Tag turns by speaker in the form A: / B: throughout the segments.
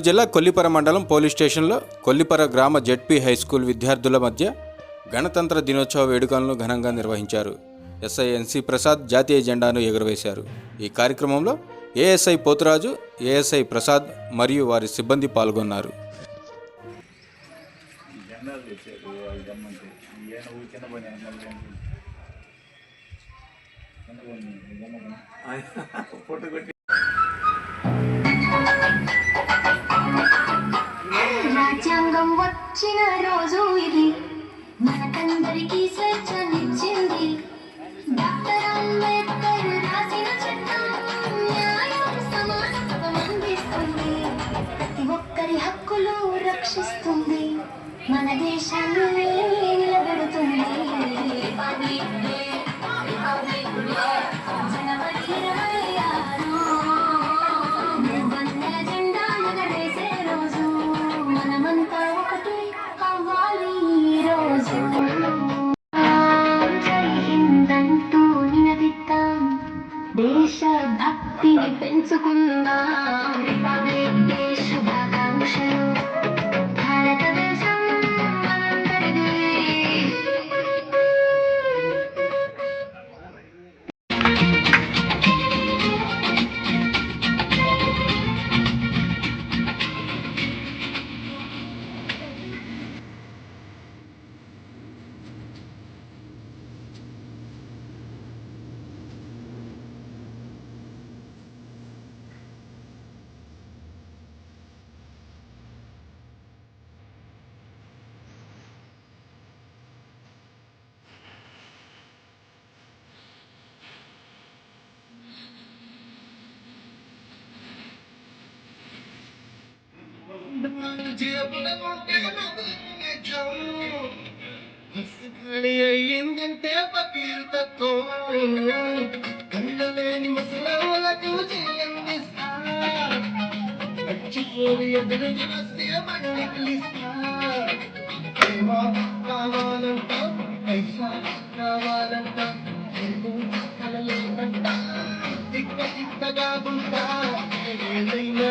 A: గుంటూరు జిల్లా కొల్లిపర మండలం పోలీస్ స్టేషన్లో కొల్లిపర గ్రామ జెడ్పీ హై స్కూల్ విద్యార్థుల మధ్య గణతంత్ర దినోత్సవ వేడుకలను ఘనంగా నిర్వహించారు. ఎస్ఐ ఎన్సి ప్రసాద్ జాతీయ జెండాను ఎగురవేశారు. ఈ కార్యక్రమంలో ఏఎస్ఐ పోతురాజు ఏఎస్ఐ ప్రసాద్ మరియు వారి సిబ్బంది పాల్గొన్నారు.
B: వచ్చిన రోజు ఇది. మనకందరికీ స్వేచ్ఛనిచ్చింది. డాక్టర్ అంబేద్కర్ రాసిన చట్టం న్యాయం సమానత్వం అందిస్తుంది. ప్రతి ఒక్కరి హక్కులు రక్షిస్తుంది. మన దేశాన్ని
C: అయిందంటే పకీర్తతో కండలేని ముసలాలకు చేయందిస్తా సార్ ఎదురు వస్తే మండిలిస్తా కావాలంట పైసా కావాలంట ఎన్నో కలలేనంట తిక్క తిక్కగా ఉంటా ఏదైనా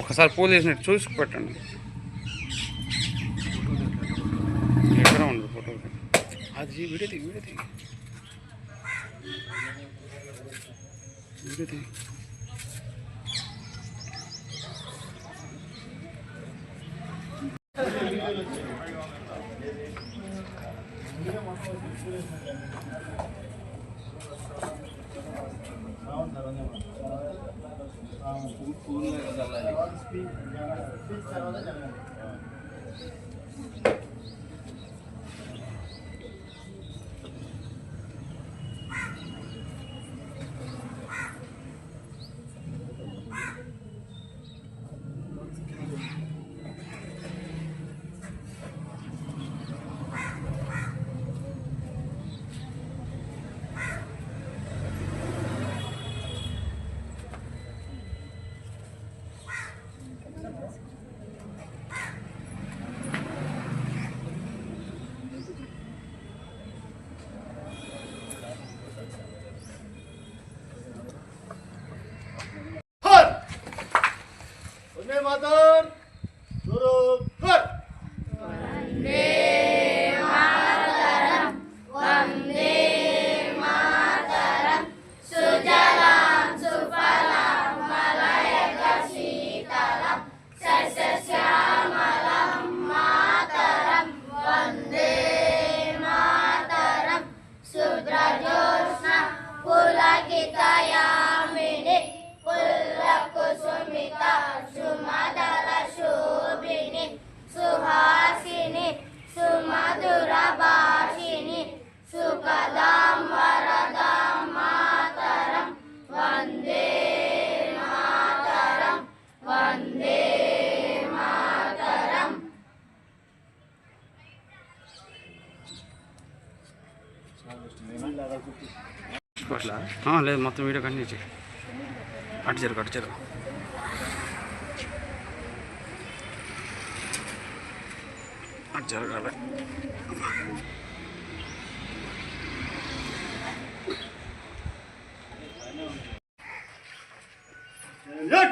D: ఒకసారి పూలు వేసినట్టు చూసి పెట్టండి. ఎక్కడ ఉంది ఫోటో? అది వీడియో తీ వీడియో తీ వీడియో కూల్
C: కూల్గా చల్లాలి Bande Mater
B: Guru Kur Bande Mataram. Bande
D: Mataram. Sujalam
E: Sufalam Malayaka Sitalam. Sesesyamalam Mataram. Mataram. Pula Kita Yang మధుర భాషిణి సుఖదాం వరదాం మాతరం వందే మాతరం వందే మాతరం.
D: లేదు మొత్తం వీడియో కంటిన్యూ చేయి. అటు జరుగు అటు జరుగు అటు జరగాలి
C: Good.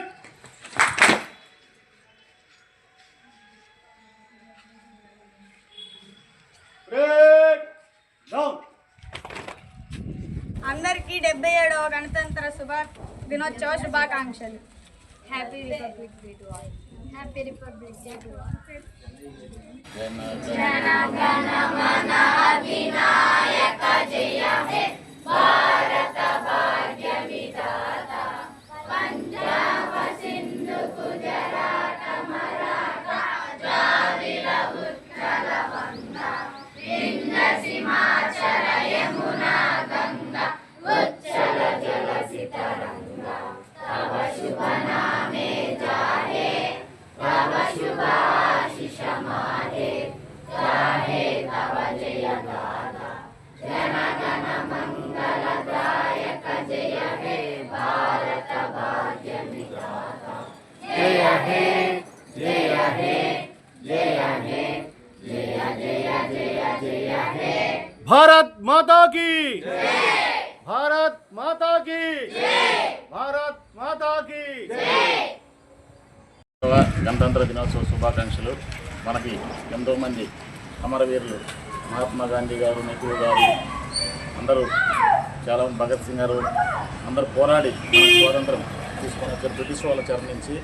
C: Break. Down.
F: అందరికీ డెబ్బై ఏడవ గణతంత్ర శుభ దినోత్సవ శుభాకాంక్షలు happy republic day to all happy republic day जन गण
C: गण गण अधिनायक जय हे భారత్ మాతా కీ భారత్ మాతా కీ భారత్ మాతా కీ
G: గణతంత్ర దినోత్సవ శుభాకాంక్షలు మనకి ఎంతోమంది అమరవీరులు మహాత్మా గాంధీ గారు నెహ్రూ గారు అందరూ చాలా భగత్ సింగ్ గారు అందరూ పోరాడి స్వాతంత్రం తీసుకొని వచ్చారు బ్రిటిష్ వాళ్ళ చరణించి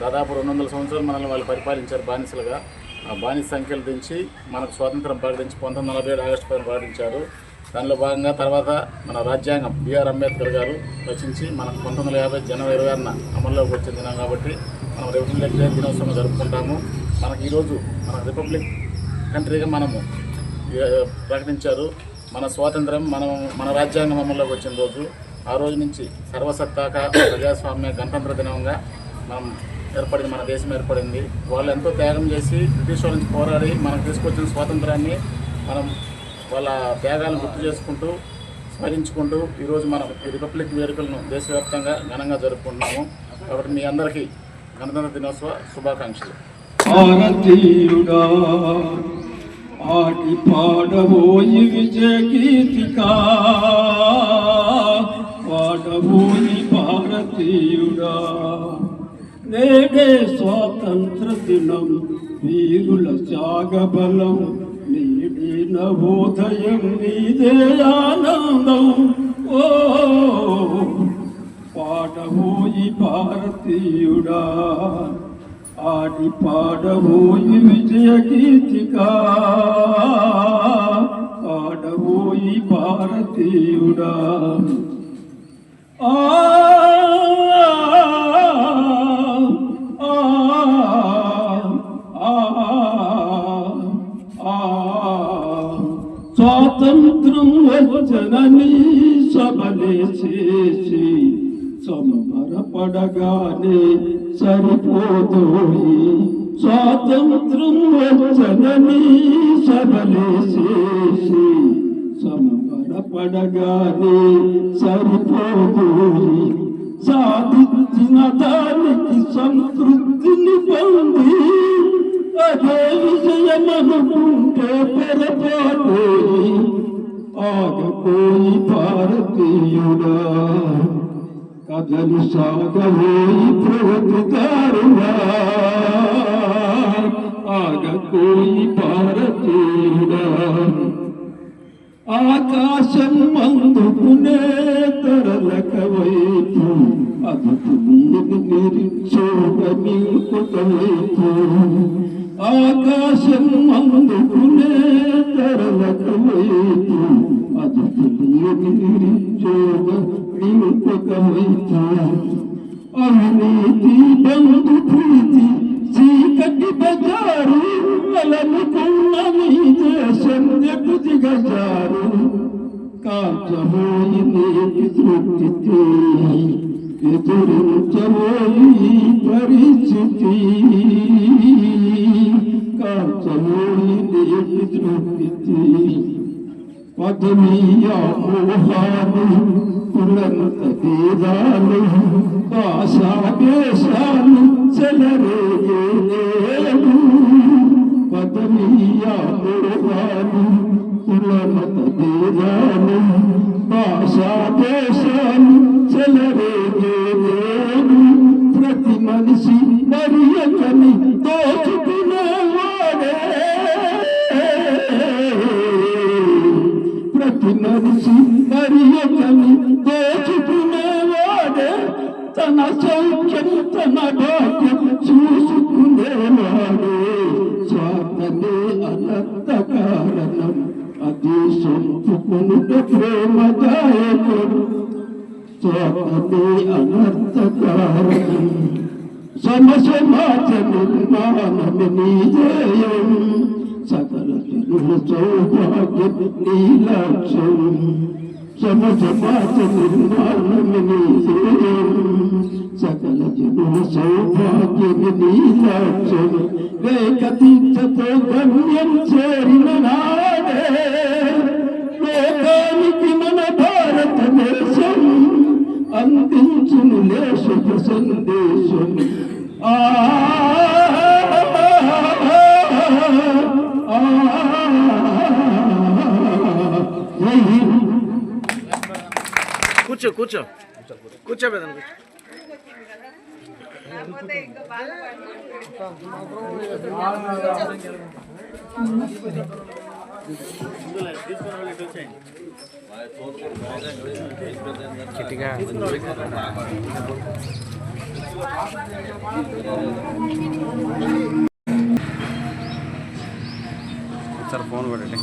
G: దాదాపు రెండు వందల సంవత్సరాలు మనల్ని వాళ్ళు పరిపాలించారు బానిసలుగా. ఆ బానిస సంఖ్యలు దించి మనకు స్వాతంత్రం ప్రకటించి పంతొమ్మిది నలభై ఏడు ఆగస్టు పైన ప్రకటించారు. దానిలో భాగంగా తర్వాత మన రాజ్యాంగం బిఆర్ అంబేద్కర్ గారు రచించి మనకు పంతొమ్మిది వందల యాభై జనవరి ఇరవై ఆరున అమల్లోకి వచ్చిన దినం కాబట్టి మనం రిపబ్లిక్ డే దినోత్సవం జరుపుకుంటాము. మనకి ఈరోజు మన రిపబ్లిక్ కంట్రీగా మనము ప్రకటించారు. మన స్వాతంత్రం మనం మన రాజ్యాంగం అమల్లోకి వచ్చిన రోజు ఆ రోజు నుంచి సర్వసత్తాక ప్రజాస్వామ్య గణతంత్ర దినంగా మనం ఏర్పడింది మన దేశం ఏర్పడింది. వాళ్ళు ఎంతో త్యాగం చేసి బ్రిటిష్ వాళ్ళ నుంచి పోరాడి మనకు తీసుకొచ్చిన స్వాతంత్రాన్ని మనం వాళ్ళ త్యాగాలను గుర్తు చేసుకుంటూ స్మరించుకుంటూ ఈరోజు మనం ఈ రిపబ్లిక్ వేడుకలను దేశవ్యాప్తంగా ఘనంగా జరుపుకుంటున్నాము. కాబట్టి మీ అందరికీ గణతంత్ర దినోత్సవ శుభాకాంక్షలు.
H: భారతీయుడా ఆటి పాడబోయి విజయ గీతికా పాడబోయి భారతీయుడా. నేడే స్వాతంత్ర దినం వీరుల త్యాగబలం నేడే నవోదయం నీదే ఆనందం. ఓ పాడబోయి భారతీయుడా ఆడి పాడబోయి విజయ గీతికా. పాడబోయి భారతీయుడా. ఆ ఆ, వచ్చనని సబలేసేసి సంబరపడగానే సరిపోతోయి స్వాతంత్రం వచ్చనని సబలేసేసి సంబరపడగానే సరిపోతోయి సాధించిన దానికి సంతృప్తిని పొంది అదే విజయమనుకుంటే పొరపాటోయి ఆగపోయి భారతీయుడా. కథలు సాగబోయి ప్రగతిదారుడా ఆగపోయి భారతీయుడా. ఆకాశం మందుకునే తరలక వైపు అదుపు నీది నిరీక్షోగ నీకు వైపు. ఆకాశం అందుకునే తరలక వైపు అదుపు నీది అవినీతి బంధు ప్రీతి చీకటి బజారు అలనుకున్న నీ దేశం దిగజారు కాచబోయి నీటి తృప్తి ఎదురించబోయి ఈ పరిస్థితి కాచబోయి నీటి తృప్తి పదవీయ మోహాలు కులమత భేదాలు భాషా దేశాలు చెలరేగేలేలు పదవీయా మోహాలు కులమత భేదాలు భాషా దేశాలు చెలరేగేలేలు ప్రతి మనిషి మరియకని దోచుకునేవాడే. ప్రతి మనిషి మరియకని దోచుకునేవాడే. తన సౌఖ్యం తన భాగ్యం చూసుకునేవాడే. స్వార్థమే అనంత కారణం. అది సొంపుకునుట ప్రేమ దాయకుడు స్వార్థమే అనర్థ కారణం సకల జనుల సౌభాగ్యం నీ లక్ష్యం. సకల జనుల గమ్యం చేరిన నాడే. లోకానికి మన భారత సందేశం ఆ
D: కూర్చో కూర్చో. కూర్చో పెద్ద కూర్చో. చిట్టిగా సార్ ఫోన్ కొట్టండి